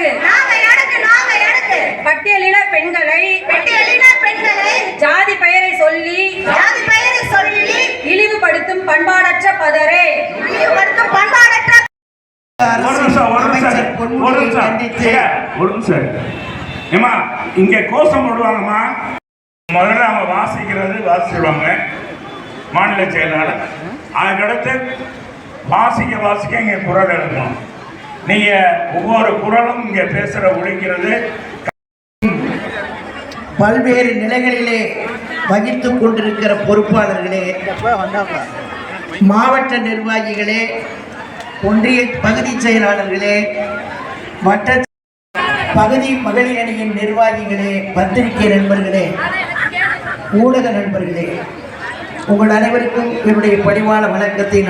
அடுக்கு நாகை அடுக்கு நாகை அடுக்கு பட்டியலின பெண்களை பெட்டியலின பெண்களை ஜாதி பெயரை சொல்லி ஜாதி பெயரை சொல்லி இழிவுபடுத்தும் பண்பாடற்ற பதரே. இழிவுபடுத்தும் பண்பாடற்ற ஒரு நிமிஷம் ஒரு நிமிஷம். அமைச்சர் ஒரு பொன்முடியை நிமிஷம். கண்டித்து. ஏங்க, ஒரு நிமிஷம். ஏமா இங்க கோஷம் போடுவாங்கம்மா. முதல்ல அவங்க வாசிக்கிறது வாசிடுவாங்க மாநில செயலாளர். அதுக்கடுத்து வாசிக்க வாசிக்க இங்க குரல் எழுதணும். நீங்க ஒவ்வொரு குரலும் இங்க பேசுற ஒழிக்கிறது. பல்வேறு நிலைகளிலே வகித்துக் கொண்டிருக்கிற பொறுப்பாளர்களே மாவட்ட நிர்வாகிகளே ஒன்றிய பகுதி செயலாளர்களே மற்ற பகுதி மகளிர் அணியின் நிர்வாகிகளே பத்திரிகை நண்பர்களே ஊடக நண்பர்களே உங்கள் அனைவருக்கும் என்னுடைய பணிவான வணக்கத்தை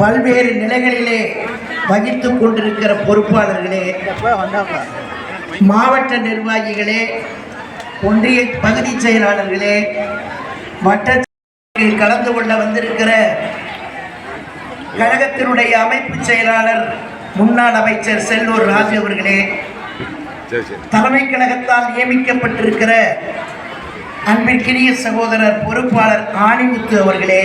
பல்வேறு நிலைகளிலே வகித்துக் கொண்டிருக்கிற பொறுப்பாளர்களே மாவட்ட நிர்வாகிகளே ஒன்றிய பகுதி செயலாளர்களே வட்ட கலந்து கொள்ள வந்திருக்கிற கழகத்தினுடைய அமைப்பு செயலாளர் முன்னாள் அமைச்சர் செல்லூர் ராஜு அவர்களே தலைமை கழகத்தால் நியமிக்கப்பட்டிருக்கிற அன்பிற்கினிய சகோதரர் பொறுப்பாளர் ஆணிமுத்து அவர்களே